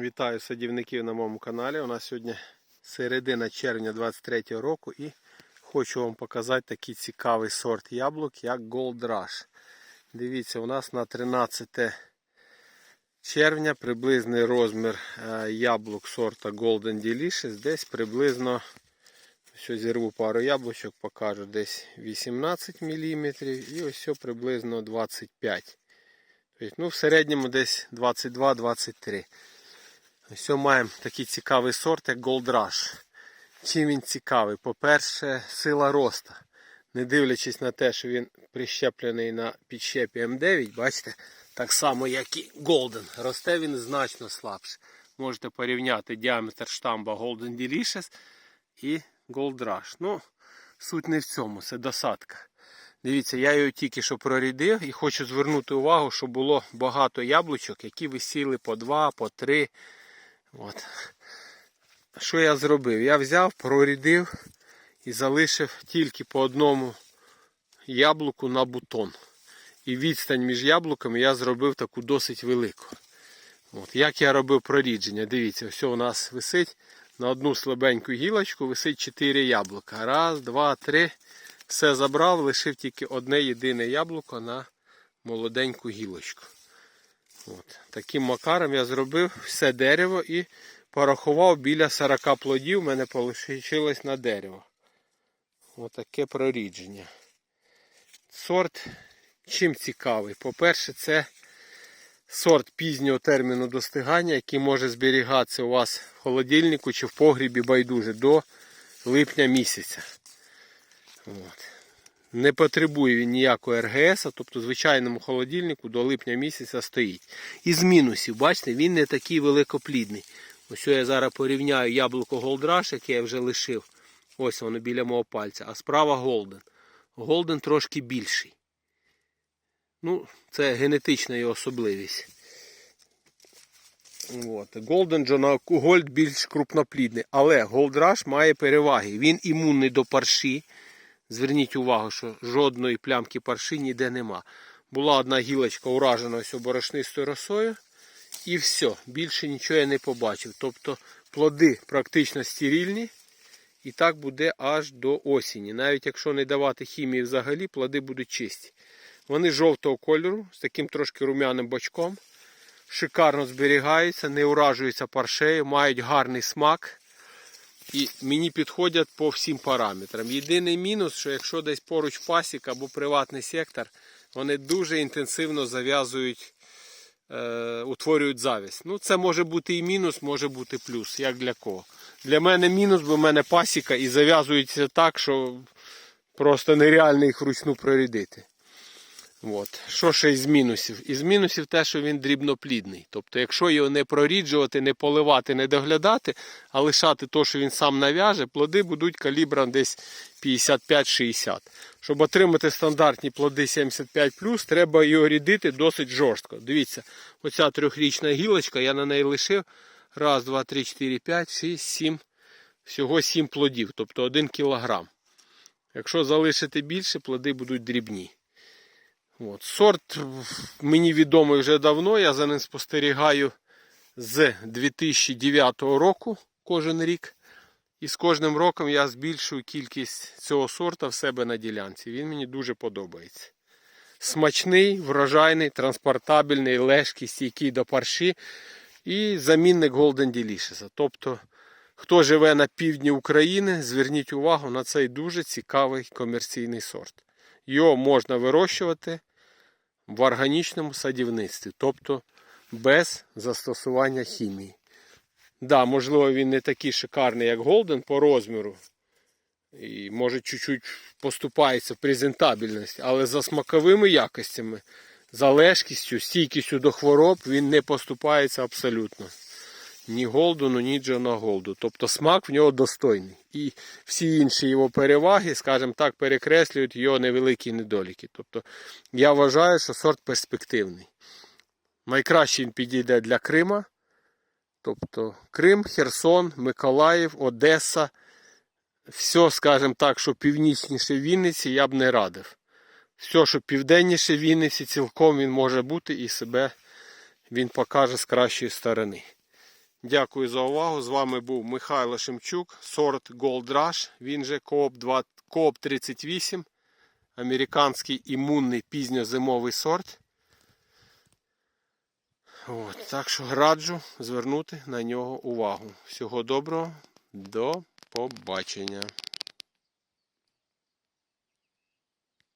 Вітаю садівників на моєму каналі. У нас сьогодні середина червня 23 року і хочу вам показати такий цікавий сорт яблук, як Gold Rush. Дивіться, у нас на 13 червня приблизний розмір е, яблук сорта Golden Delicious. Десь приблизно, що зірву пару яблучок, покажу, десь 18 мм і ось приблизно 25 Тобто, ну, в середньому десь 22-23 Ось маємо такий цікавий сорт, як Gold Rush. Чим він цікавий? По-перше, сила роста. Не дивлячись на те, що він прищеплений на підщепі М9, бачите, так само, як і Golden. Росте він значно слабше. Можете порівняти діаметр штамба Golden Delicious і Gold Rush. Ну, суть не в цьому, це досадка. Дивіться, я його тільки що прорідив і хочу звернути увагу, що було багато яблучок, які висіли по два, по три. От. Що я зробив? Я взяв, прорідив і залишив тільки по одному яблуку на бутон. І відстань між яблуками я зробив таку досить велику. От. Як я робив прорідження? Дивіться, все у нас висить на одну слабеньку гілочку, висить 4 яблука. Раз, два, три. Все забрав, лишив тільки одне єдине яблуко на молоденьку гілочку. От. Таким макаром я зробив все дерево і порахував біля 40 плодів, в мене вийшло на дерево. Отаке прорідження. Сорт чим цікавий? По-перше, це сорт пізнього терміну достигання, який може зберігатися у вас в холодильнику чи в погрібі байдуже до липня місяця. От. Не потребує він ніякого РГС, тобто звичайному холодильнику до липня місяця стоїть. Із мінусів, бачите, він не такий великоплідний. Ось я зараз порівняю яблуко Голдраш, яке я вже лишив. Ось воно біля мого пальця. А справа Голден. Голден трошки більший. Ну, це генетична його особливість. От. Golden John Gold більш крупноплідний. Але Rush має переваги. Він імунний до парші. Зверніть увагу, що жодної плямки парши ніде нема. Була одна гілочка уражена ось борошнистою росою. І все, більше нічого я не побачив. Тобто плоди практично стерильні. І так буде аж до осені. Навіть якщо не давати хімії взагалі, плоди будуть чисті. Вони жовтого кольору, з таким трошки рум'яним бочком. Шикарно зберігаються, не уражуються паршею, мають гарний смак. І мені підходять по всім параметрам. Єдиний мінус, що якщо десь поруч пасік або приватний сектор, вони дуже інтенсивно зав'язують, е, утворюють завість. Ну, це може бути і мінус, може бути плюс. Як для кого. Для мене мінус, бо в мене пасіка і зав'язується так, що просто нереально їх вручну прорядити. От. Що ще із мінусів? Із мінусів те, що він дрібноплідний. Тобто, якщо його не проріджувати, не поливати, не доглядати, а лишати то, що він сам нав'яже, плоди будуть калібром десь 55-60. Щоб отримати стандартні плоди 75, треба його рідити досить жорстко. Дивіться, оця трьохрічна гілочка, я на неї лишив. Раз, два, три, чотири, п'ять, шість, сім. Всього 7 плодів, тобто 1 кілограм. Якщо залишити більше, плоди будуть дрібні. От. Сорт мені відомий вже давно, я за ним спостерігаю з 2009 року кожен рік. І з кожним роком я збільшую кількість цього сорта в себе на ділянці. Він мені дуже подобається. Смачний, врожайний, транспортабельний, легкий, стійкий до парші і замінник Golden Delicious. Тобто, хто живе на півдні України, зверніть увагу на цей дуже цікавий комерційний сорт. Його можна вирощувати в органічному садівництві, тобто без застосування хімії. Да, можливо, він не такий шикарний, як Голден по розміру. І може чуть-чуть поступається в презентабельності, але за смаковими якостями, за лежкістю, стійкістю до хвороб він не поступається абсолютно. Ні Голдену, ні Джона Голду. Тобто смак в нього достойний. І всі інші його переваги, скажімо так, перекреслюють його невеликі недоліки. Тобто я вважаю, що сорт перспективний. Найкраще він підійде для Крима. Тобто Крим, Херсон, Миколаїв, Одеса. Все, скажімо так, що північніше Вінниці я б не радив. Все, що південніше Вінниці, цілком він може бути і себе він покаже з кращої сторони. Дякую за увагу. З вами був Михайло Шемчук, сорт Gold Rush, він же Coop 2 Coop 38, американський імунний пізньозимовий сорт. От, так що раджу звернути на нього увагу. Всього доброго, до побачення.